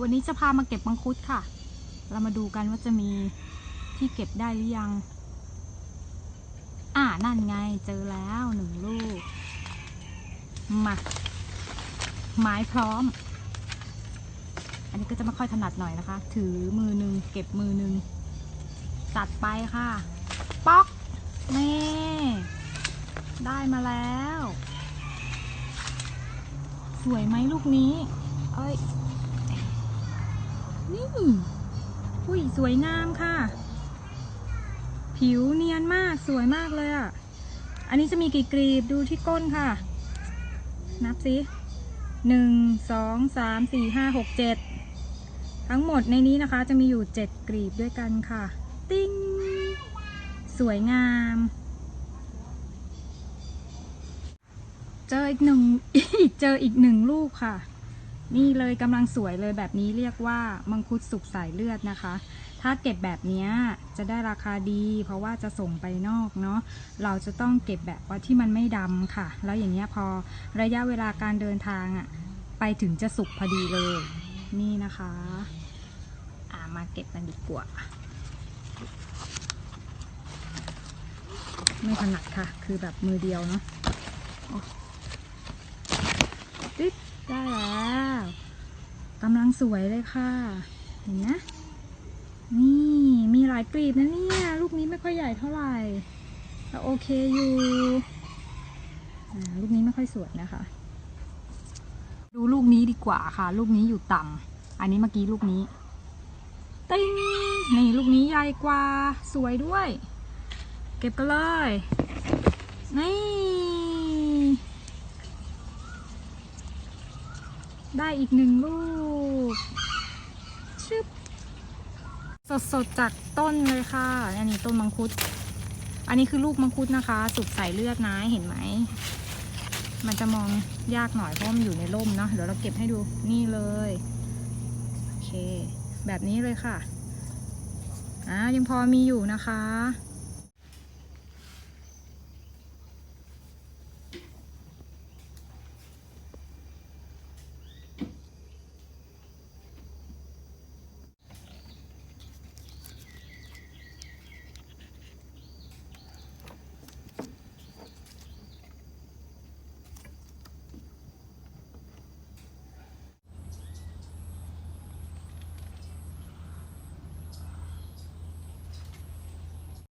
วันนี้จะพามาเก็บมังคุดค่ะ เรามาดูกันว่าจะมีที่เก็บได้หรือยัง อ่านั่นไงเจอแล้วหนึ่งลูก มา ไม้พร้อม อันนี้ก็จะไม่ค่อยถนัดหน่อยนะคะ ถือมือหนึ่งเก็บมือหนึ่งจัดไปค่ะ ป๊อก นี่ ได้มาแล้ว สวยไหมลูกนี้ เอ้ย นี่อุ้ยสวยงามค่ะ ผิวเนียนมากสวยมากเลยอะ อันนี้จะมีกี่กรีบดูที่ก้นค่ะ นับสิหนึ่งสองสามสี่ห้าหกเจ็ดทั้งหมดในนี้นะคะจะมีอยู่เจ็ดกรีบด้วยกันค่ะ ติ้ง สวยงาม เจออีกหนึ่งเจออีกหนึ่งลูกค่ะ นี่เลยกำลังสวยเลยแบบนี้เรียกว่ามังคุดสุกสายเลือดนะคะ ถ้าเก็บแบบนี้จะได้ราคาดี เพราะว่าจะส่งไปนอกเนาะเราจะต้องเก็บแบบว่าที่มันไม่ดำค่ะ แล้วอย่างเงี้ยพอระยะเวลาการเดินทางอะไปถึงจะสุกพอดีเลย นี่นะคะอ่ามาเก็บกันดีกว่าไม่ถนัดค่ะ คือแบบมือเดียวเนาะติ๊ด ได้แล้วกำลังสวยเลยค่ะ เห็นนะ นี่มีหลายกลีบนะเนี่ย ลูกนี้ไม่ค่อยใหญ่เท่าไหร่แต่โอเคอยู่ลูกนี้ไม่ค่อยสวยนะคะ ดูลูกนี้ดีกว่าค่ะ ลูกนี้อยู่ต่ำอันนี้เมื่อกี้ลูกนี้ติ้งนี่ลูกนี้ใหญ่กว่าสวยด้วย เก็บกันเลย นี่ ได้อีกหนึ่งลูกชึบสดๆจากต้นเลยค่ะ อันนี้ต้นมังคุด อันนี้คือลูกมังคุดนะคะ สุกใส่เลือดนะ เห็นไหม มันจะมองยากหน่อยเพราะมันอยู่ในร่มเนาะ เดี๋ยวเราเก็บให้ดูนี่เลย โอเค แบบนี้เลยค่ะ อ่ายังพอมีอยู่นะคะ